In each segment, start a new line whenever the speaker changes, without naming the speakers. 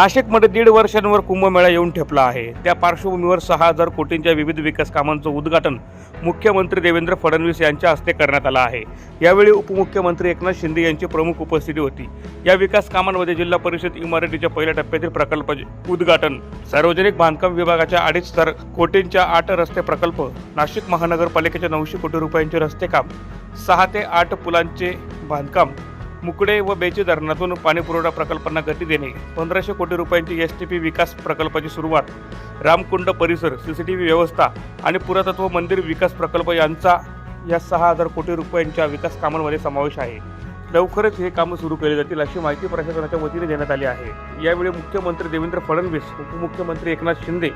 नाशिकमध्ये दीड वर्षांवर कुंभमेळा येऊन ठेपला आहे. त्या पार्श्वभूमीवर सहा हजार कोटींच्या विविध विकास कामांचं उद्घाटन मुख्यमंत्री देवेंद्र फडणवीस यांच्या हस्ते करण्यात आलं आहे. यावेळी उपमुख्यमंत्री एकनाथ शिंदे यांची प्रमुख उपस्थिती होती. या विकास कामांमध्ये जिल्हा परिषद इमारतीच्या पहिल्या टप्प्यातील प्रकल्पाचे उद्घाटन सार्वजनिक बांधकाम विभागाच्या अडीच हजार कोटींच्या आठ रस्ते प्रकल्प नाशिक महानगरपालिकेच्या नऊशे कोटी रुपयांचे रस्ते काम सहा ते आठ पुलांचे बांधकाम मुकडे व बेचे धरणातून पाणीपुरवठा प्रकल्पांना गती देणे पंधराशे कोटी रुपयांची एस टी पी विकास प्रकल्पाची सुरुवात रामकुंड परिसर सीसीटीव्ही व्यवस्था आणि पुरातत्व मंदिर विकास प्रकल्प यांचा या सहा हजार कोटी रुपयांच्या विकास कामांमध्ये समावेश आहे. लवकरच हे कामं सुरू केली जातील अशी माहिती प्रशासनाच्या वतीने देण्यात आली आहे. यावेळी मुख्यमंत्री देवेंद्र फडणवीस उपमुख्यमंत्री एकनाथ शिंदे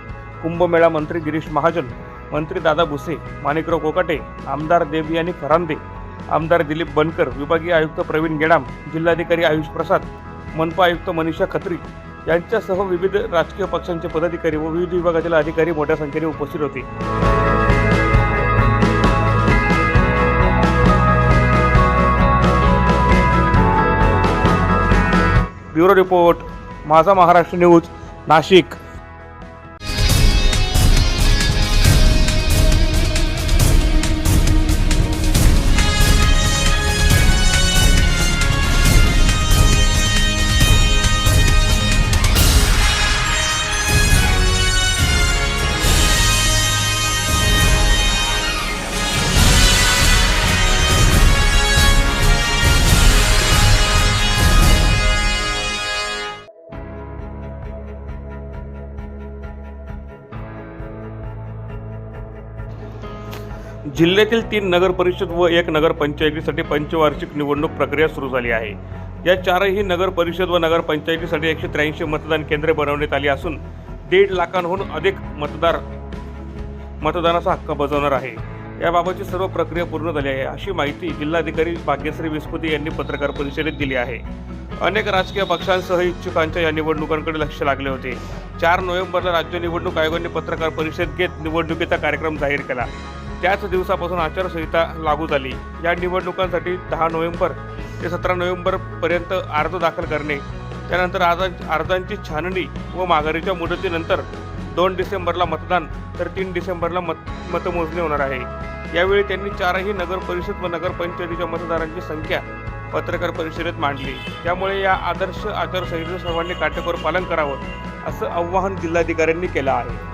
कुंभमेळा मंत्री गिरीश महाजन मंत्री दादा भुसे माणिकराव कोकाटे आमदार देवयानी फरांदे आमदार दिलीप बनकर विभागीय आयुक्त प्रवीण गेडाम जिल्हाधिकारी आयुष प्रसाद मनपा आयुक्त मनीषा खत्री यांच्यासह विविध राजकीय पक्षांचे पदाधिकारी व विविध विभागातील अधिकारी मोठ्या संख्येने उपस्थित होते. Bureau report Majha Maharashtra news Nashik. जिल्ह्यातील तीन नगर परिषद व एक नगर पंचायतीसाठी पंचवार्षिक निवडणूक प्रक्रिया सुरू झाली आहे. या चारही नगर परिषद व नगर पंचायतीसाठी एकशे त्र्याऐंशी मतदान केंद्रे बनवण्यात आली असून दीड लाखांहून अधिक मतदार मतदानाचा हक्क बजावणार आहे. याबाबतची सर्व प्रक्रिया पूर्ण झाली आहे अशी माहिती जिल्हाधिकारी भाग्यश्री विस्पती यांनी पत्रकार परिषदेत दिली आहे. अनेक राजकीय पक्षांसह इच्छुकांच्या या निवडणुकांकडे लक्ष लागले होते. चार नोव्हेंबरला राज्य निवडणूक आयोगाने पत्रकार परिषद घेत निवडणुकीचा कार्यक्रम जाहीर केला. त्याच दिवसापासून आचारसंहिता लागू झाली. या निवडणुकांसाठी दहा नोव्हेंबर ते सतरा नोव्हेंबरपर्यंत अर्ज दाखल करणे त्यानंतर अर्जांची छाननी व माघारीच्या मुदतीनंतर दोन डिसेंबरला मतदान तर तीन डिसेंबरला मत मतमोजणी होणार आहे. यावेळी त्यांनी चारही नगर परिषद व नगरपंचायतीच्या मतदारांची संख्या पत्रकार परिषदेत मांडली. त्यामुळे या आदर्श आचारसंहितेचं सर्वांनी काटेकोर पालन करावं असं आव्हान जिल्हाधिकाऱ्यांनी केलं आहे.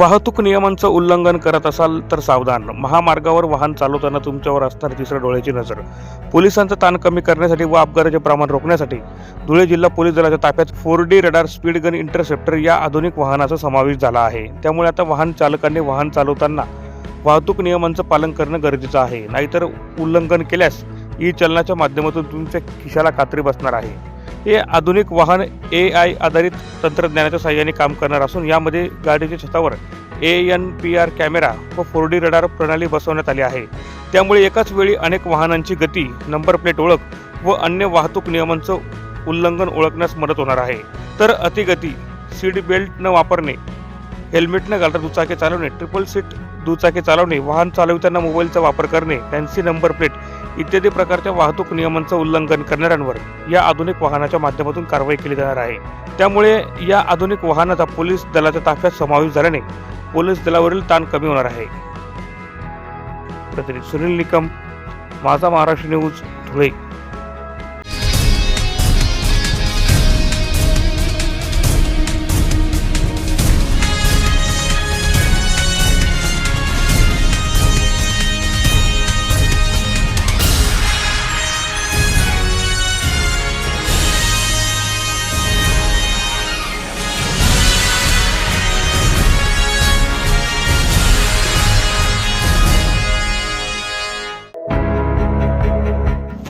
वाहतूक नियमांचं उल्लंघन करत असाल तर सावधान. महामार्गावर वाहन चालवताना तुमच्यावर असणार तिसऱ्या डोळ्याची नजर. पोलिसांचा ताण कमी करण्यासाठी व अपघाताचे प्रमाण रोखण्यासाठी धुळे जिल्हा पोलीस दलाच्या ताफ्यात four D radar speed gun interceptor या आधुनिक वाहनाचा समावेश झाला आहे. त्यामुळे आता वाहन चालकांनी वाहन चालवताना वाहतूक नियमांचं पालन करणं गरजेचं आहे. नाहीतर उल्लंघन केल्यास ई चलनाच्या माध्यमातून तुमच्या खिशाला कात्री बसणार आहे. हे आधुनिक वाहन ए आय आधारित तंत्रज्ञानाच्या सहाय्याने काम करणार असून यामध्ये गाडीच्या छतावर A N P R camera व फोर डी रडार प्रणाली बसवण्यात आली आहे. त्यामुळे एकाच वेळी अनेक वाहनांची गती नंबर प्लेट ओळख व अन्य वाहतूक नियमांचं उल्लंघन ओळखण्यास मदत होणार आहे. तर अतिगती सीट बेल्ट न वापरणे हेल्मेट न घालता दुचाकी चालवणे ट्रिपल सीट दुचाकी चालवणे वाहन चालविताना मोबाईलचा वापर करणे फॅन्सी नंबर प्लेट इत्यादी प्रकारच्या वाहतूक नियमांचं उल्लंघन करणाऱ्यांवर या आधुनिक वाहनाच्या माध्यमातून कारवाई केली जाणार आहे. त्यामुळे या आधुनिक वाहनाचा पोलीस दलाच्या ताफ्यात समावेश झाल्याने पोलीस दलावरील ताण कमी होणार आहे. प्रतिनिधी सुनील निकम माझा महाराष्ट्र न्यूज धुळे.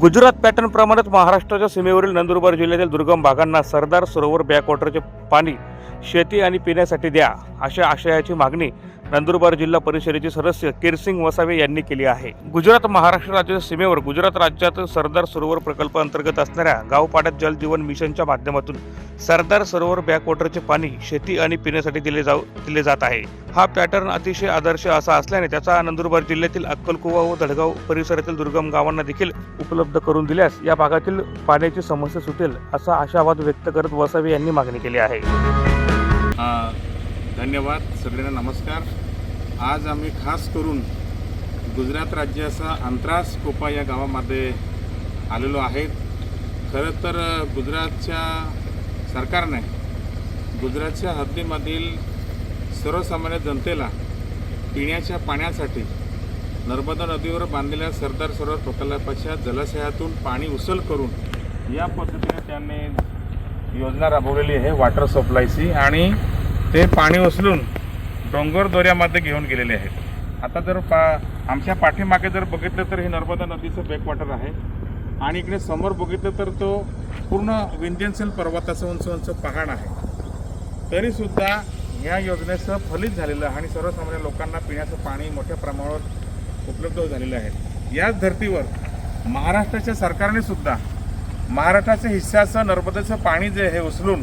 गुजरात पॅटर्न प्रमाणेच महाराष्ट्राच्या सीमेवरील नंदुरबार जिल्ह्यातील दुर्गम भागांना सरदार सरोवर बॅकवॉटरचे पाणी शेती आणि पिण्यासाठी द्या अशा आशयाची मागणी नंदुरबार जिल्हा परिषदेचे सदस्य किरसिंग वसावे यांनी केली आहे. गुजरात महाराष्ट्र राज्याच्या सीमेवर गुजरात राज्यात सरदार सरोवर प्रकल्प अंतर्गत असणाऱ्या गावपाड्यात जल जीवन मिशनच्या माध्यमातून सरदार सरोवर बॅकवॉटरचे पाणी शेती आणि पिण्यासाठी दिले जाऊ दिले जात आहे. हा पॅटर्न अतिशय आदर्श असा असल्याने त्याचा नंदुरबार जिल्ह्यातील अक्कलकुवा व धडगाव परिसरातील दुर्गम गावांना देखील उपलब्ध करून दिल्यास या भागातील पाण्याची समस्या सुटेल असा आशावाद व्यक्त करत वसावे यांनी मागणी केली आहे.
धन्यवाद सगळ्यांना नमस्कार. आज आम्ही खास करून गुजरात राज्याचा अंतरास कोपा या गावामध्ये आलेलो आहेत. खरं तर गुजरातच्या सरकारने गुजरातच्या हद्दीमधील सर्वसामान्य जनतेला पिण्याच्या पाण्यासाठी नर्मदा नदीवर बांधलेल्या सरदार सरोवर प्रकल्पाच्या जलाशयातून पाणी उचल करून या पद्धतीने त्यांनी योजना राबवलेली आहे वॉटर सप्लायची आणि ते पाणी उचलून डोंगर दऱ्यामध्ये घेऊन गेलेले आहेत. आता जर पा आमच्या पाठीमागे जर बघितलं तर हे नर्मदा नदीचं बॅकवॉटर आहे. आणि इकडे समोर बघितलं तर तो पूर्ण विंध्यनसेल पर्वताचं उंच उंच पहाड आहे. तरीसुद्धा या योजनेचं फलित झालेलं आहे आणि सर्वसामान्य लोकांना पिण्याचं पाणी मोठ्या प्रमाणावर उपलब्ध झालेलं आहे. याच धर्तीवर महाराष्ट्राच्या सरकारने सुद्धा महाराष्ट्राच्या हिस्साचं नर्मदेचं पाणी जे हे उचलून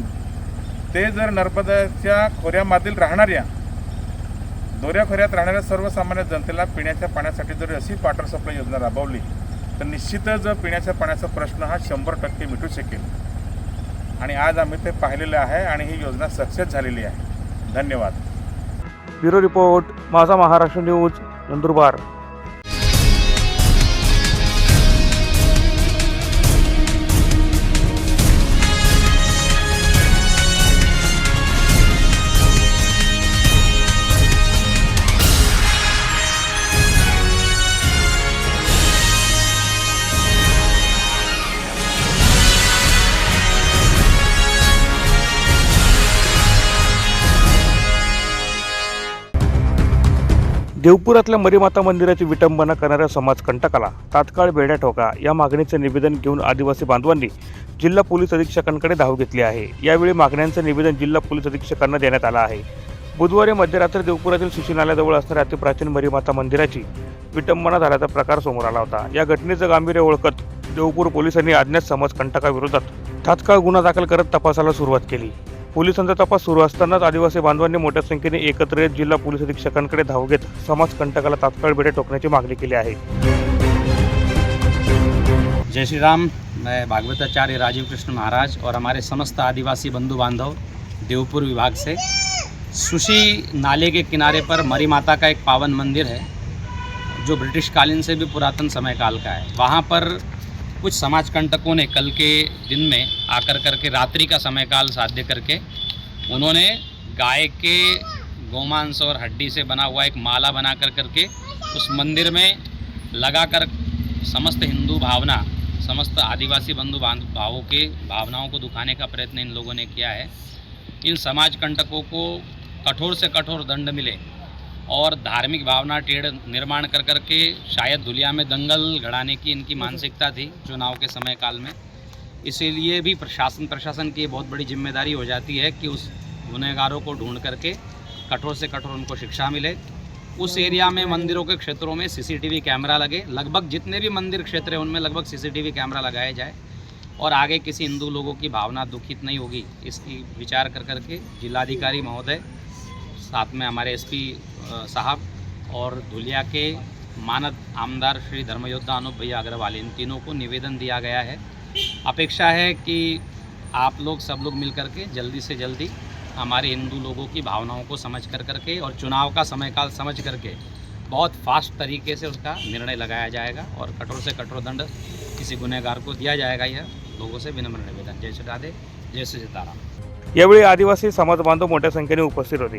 ते जर नर्मदाच्या खोऱ्यामधील राहणाऱ्या दोऱ्या खोऱ्यात राहणाऱ्या सर्वसामान्य जनतेला पिण्याच्या पाण्यासाठी जर अशी वॉटर सप्लाय योजना राबवली तर निश्चितच पिण्याच्या पाण्याचा प्रश्न हा शंभर टक्के मिटू शकेल. आणि आज आम्ही ते पाहिलेलं आहे आणि ही योजना सक्सेस झालेली आहे. धन्यवाद.
Bureau report Majha Maharashtra news Nandurbar. देवपुरातल्या Marimata मंदिराची विटंबना करणाऱ्या समाजकंटकाला तात्काळ बेड्या ठोका या मागणीचे निवेदन घेऊन आदिवासी बांधवांनी जिल्हा पोलीस अधीक्षकांकडे धाव घेतली आहे. यावेळी मागण्यांचं निवेदन जिल्हा पोलीस अधीक्षकांना देण्यात आलं आहे. बुधवारी मध्यरात्री देवपुरातील सुशीनाल्याजवळ असणाऱ्या अतिप्राचीन मरीमाता मंदिराची विटंबना झाल्याचा प्रकार समोर आला होता. या घटनेचं गांभीर्य ओळखत देवपूर पोलिसांनी अज्ञात समाजकंटकाविरोधात तात्काळ गुन्हा दाखल करत तपासाला सुरुवात केली. पोलिसांचा तपास सुरू असतानाच आदिवासी बांधवांनी मोठ्या संख्येने एकत्र येत जिल्हा पोलीस अधीक्षकांकडे धाव घेत समाजकंटकाला तात्काळ बेडे टोकण्याची मागणी केली आहे.
जय श्री राम मैं भागवताचार्य राजीव कृष्ण महाराज और हमारे समस्त आदिवासी बंधु बांधव देवपुर विभाग से। सुशी नाले के किनारे पर मरी माता का एक पावन मंदिर है जो ब्रिटिश कालीन से भी पुरातन समय काल का है। वहाँ पर कुछ समाज कंटकों ने कल के दिन में आकर करके रात्रि का समय काल साध्य करके उन्होंने गाय के गोमांस और हड्डी से बना हुआ एक माला बना कर करके उस मंदिर में लगाकर समस्त हिंदू भावना, समस्त आदिवासी बंधु बाँध भावों के भावनाओं को दुखाने का प्रयत्न इन लोगों ने किया है। इन समाज कंटकों को कठोर से कठोर दंड मिले। और धार्मिक भावना टेढ़ निर्माण कर करके शायद धुलिया में दंगल घड़ाने की इनकी मानसिकता थी चुनाव के समय काल में। इसीलिए भी प्रशासन प्रशासन की बहुत बड़ी ज़िम्मेदारी हो जाती है कि उस गुनहगारों को ढूंढ करके कठोर से कठोर उनको शिक्षा मिले। उस एरिया में मंदिरों के क्षेत्रों में सीसीटीवी कैमरा लगे। लगभग जितने भी मंदिर क्षेत्र हैं उनमें लगभग सीसीटीवी कैमरा लगाया जाए और आगे किसी हिंदू लोगों की भावना दुखित नहीं होगी। इसकी विचार कर करके जिलाधिकारी महोदय साथ में हमारे एसपी साहब और धुलिया के मानद आमदार श्री धर्मयोद्धा अनूप भैया अग्रवाल, इन तीनों को निवेदन दिया गया है। अपेक्षा है कि आप लोग सब लोग मिल करके जल्दी से जल्दी हमारे हिंदू लोगों की भावनाओं को समझ कर करके और चुनाव का समय काल समझ करके बहुत फास्ट तरीके से उसका निर्णय लगाया जाएगा और कठोर से कठोर दंड किसी गुनहगार को दिया जाएगा यह। लोगों से विनम्र निवेदन। जय श्री राधे, जय श्री सीताराम।
यावेळी आदिवासी समाज बांधव मोठ्या संख्येने उपस्थित होते।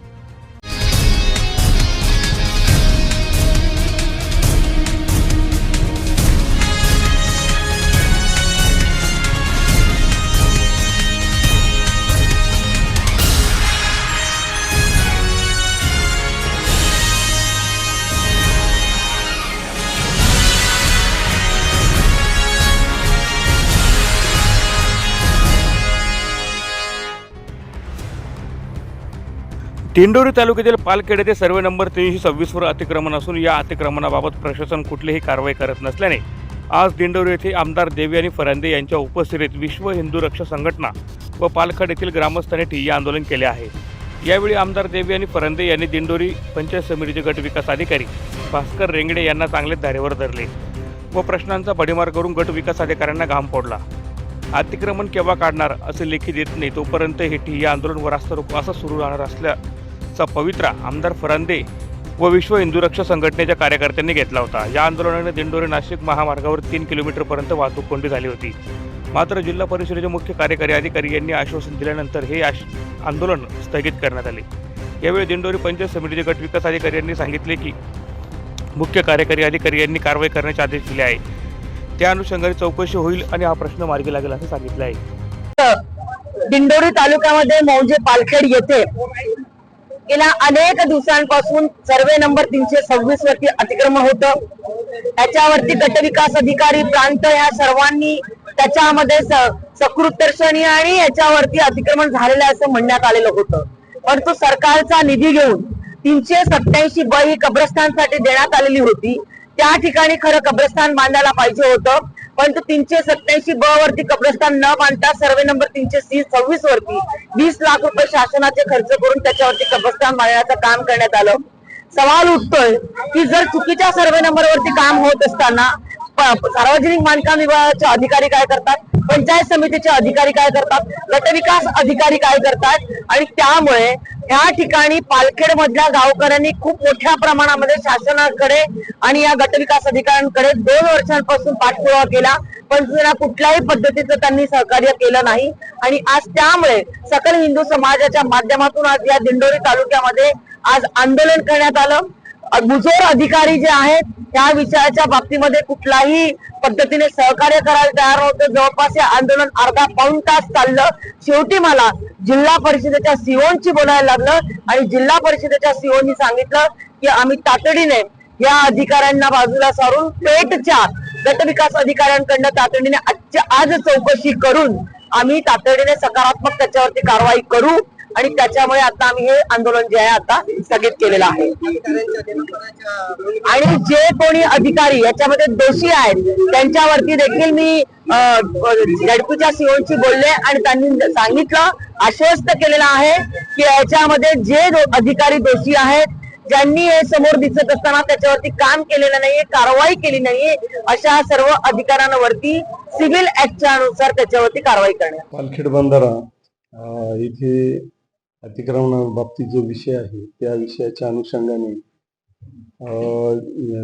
दिंडोरी तालुक्यातील पालखेड येथे सर्वे नंबर तीनशे सव्वीसवर अतिक्रमण असून या अतिक्रमणाबाबत प्रशासन कुठलीही कारवाई करत नसल्याने आज दिंडोरी येथे आमदार देवी आणि फरांदे यांच्या उपस्थितीत विश्व हिंदू रक्षा संघटना व पालखड येथील ग्रामस्थांनी ठिय्या आंदोलन केले आहे. यावेळी आमदार देवी आणि फरांदे यांनी दिंडोरी पंचायत समितीचे गट विकास अधिकारी भास्कर रेंगडे यांना चांगले धारेवर धरले व प्रश्नांचा भडीमार करून गट विकास अधिकाऱ्यांना घाम फोडला. अतिक्रमण केव्हा काढणार असे लेखी देत नाही तोपर्यंत हे ठिय्या आंदोलन व रास्ता रोको असं सुरू राहणार असल्या चा पवित्रा आमदार फरांदे व विश्व हिंदू रक्षा संघटनेच्या कार्यकर्त्यांनी घेतला होता. या आंदोलनाने दिंडोरी नाशिक महामार्गावर तीन किलोमीटरपर्यंत वाहतूक कोंडी झाली होती. मात्र जिल्हा परिषदेचे मुख्य कार्यकारी अधिकारी यांनी आश्वासन दिल्यानंतर हे आंदोलन स्थगित करण्यात आले. यावेळी दिंडोरी पंचायत समितीचे गट विकास अधिकारी यांनी सांगितले की मुख्य कार्यकारी अधिकारी यांनी कारवाई करण्याचे आदेश दिले आहे त्या अनुषंगाने चौकशी होईल आणि हा प्रश्न मार्गी लागेल असं सांगितलं आहे.
दिंडोरी तालुक्यामध्ये मौजे पालखेड येथे गेल्या अनेक दिवसांपासून सर्वे नंबर तीनशे सव्वीस वरती अतिक्रमण होतं. त्याच्यावरती गटविकास अधिकारी प्रांत या सर्वांनी त्याच्यामध्ये स- आणि याच्यावरती अतिक्रमण झालेलं असं म्हणण्यात आलेलं होतं. परंतु सरकारचा निधी घेऊन तीनशे सत्याऐंशी ब ही कब्रस्तानसाठी देण्यात आलेली होती. त्या ठिकाणी खरं कब्रस्तान बांधायला पाहिजे होतं. परंतु तीनशे सत्याऐंशी ब वरती कब्रस्तान न बांधता सर्वे नंबर तीनशे सव्वीस वरती वीस लाख रुपये शासनाचे खर्च करून त्याच्यावरती कब्रस्तान बांधण्याचं काम करण्यात आलं. सवाल उठतोय की जर चुकीच्या सर्वे नंबर वरती काम होत असताना सार्वजनिक बांधकाम विभागाचे अधिकारी काय करतात? पंचायत समितीचे अधिकारी काय करतात? गटविकास अधिकारी काय करतात? आणि त्यामुळे या ठिकाणी पालखेड मधल्या गावकऱ्यांनी खूप मोठ्या प्रमाणामध्ये शासनाकडे आणि या गटविकास अधिकाऱ्यांकडे दोन वर्षांपासून पाठपुरावा केला पण त्यांना कुठल्याही पद्धतीचं त्यांनी सहकार्य केलं नाही. आणि आज त्यामुळे सकल हिंदू समाजाच्या माध्यमातून आज या दिंडोरी तालुक्यामध्ये आज आंदोलन करण्यात आलं. मुजोर अधिकारी जे आहेत त्या विषयाच्या बाबतीमध्ये कुठलाही पद्धतीने सहकार्य करायला तयार नव्हतं. जवळपास हे आंदोलन अर्धा पाऊण तास चाललं. शेवटी मला जिल्हा परिषदेच्या सीओनची बोलायला लागलं आणि जिल्हा परिषदेच्या सीओनी सांगितलं की आम्ही तातडीने या अधिकाऱ्यांना बाजूला सारून पेठच्या गटविकास अधिकाऱ्यांकडनं तातडीने आजच्या आज चौकशी करून आम्ही तातडीने सकारात्मक त्याच्यावरती कारवाई करू. आणि त्याच्यामुळे आता आम्ही हे आंदोलन जे आहे आता स्थगित केलेलं आहे. आणि जे कोणी अधिकारी याच्यामध्ये दोषी आहेत त्यांच्यावरती देखील मी झडपूच्या सीओची बोलले आणि त्यांनी सांगितलं आश्वस्त केलेलं आहे की याच्यामध्ये जे दो- अधिकारी दोषी आहेत ज्यांनी हे समोर दिसत असताना त्याच्यावरती काम केलेलं नाहीये कारवाई केली नाहीये अशा सर्व अधिकाऱ्यांवरती सिव्हिल ऍक्टच्या अनुसार त्याच्यावरती कारवाई करण्यात
पालखेड बंधारा इथे अतिक्रमणाबाबतीत जो विषय आहे त्या विषयाच्या अनुषंगाने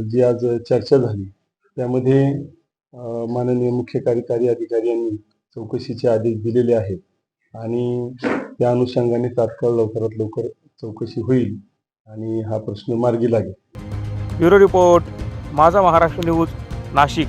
जी आज चर्चा झाली त्यामध्ये माननीय मुख्य कार्यकारी अधिकारी यांनी चौकशीचे आदेश दिलेले आहेत आणि त्या अनुषंगाने तात्काळ लवकरात लवकर चौकशी होईल आणि हा प्रश्न मार्गी लागेल.
Bureau report Majha Maharashtra news Nashik.